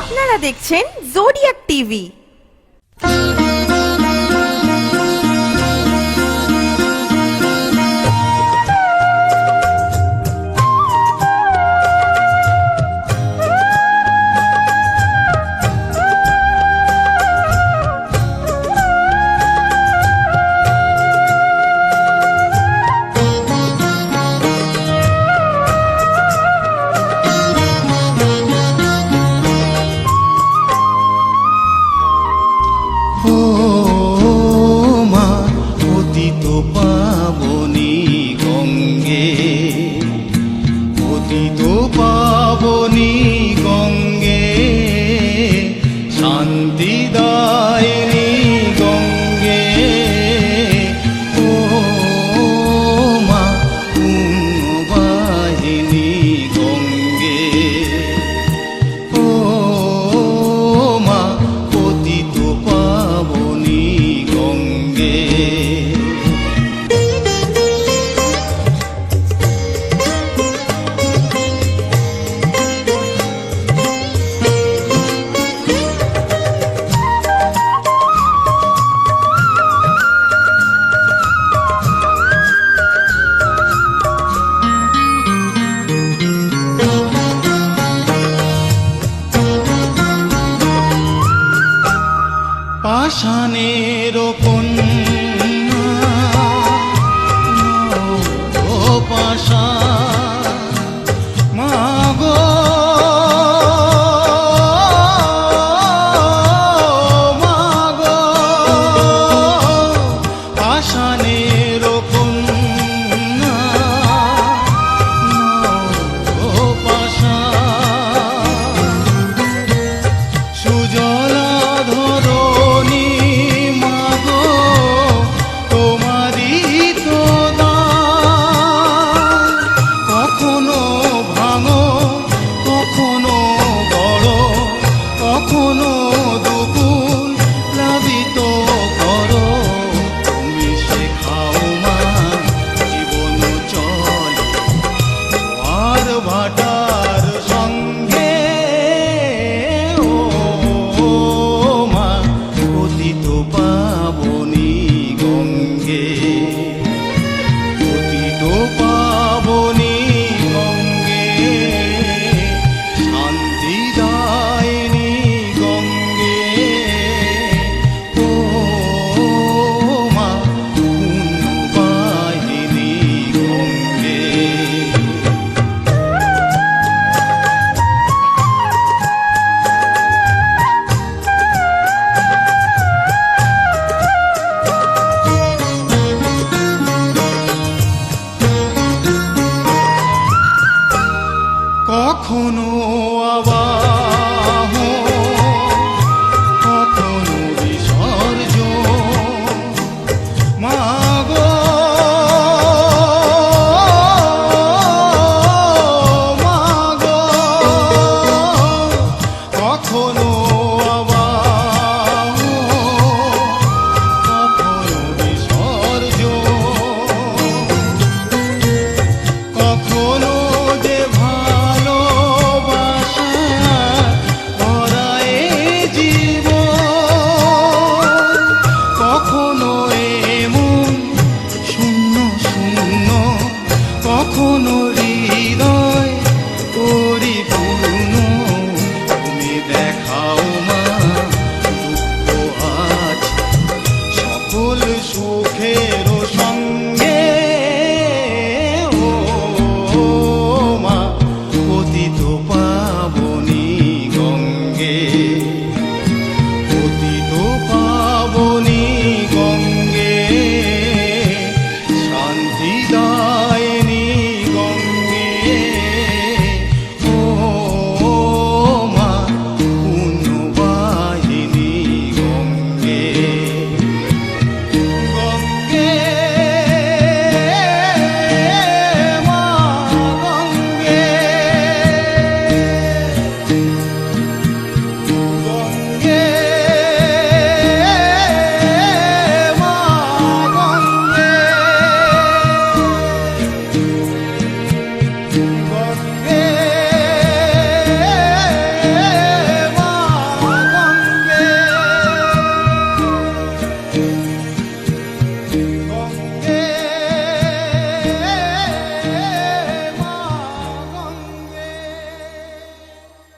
আপনারা দেখছেন zodiac TV. পাশানের কন্যা ও পাশা। do pavo সকল সুখের সঙ্গ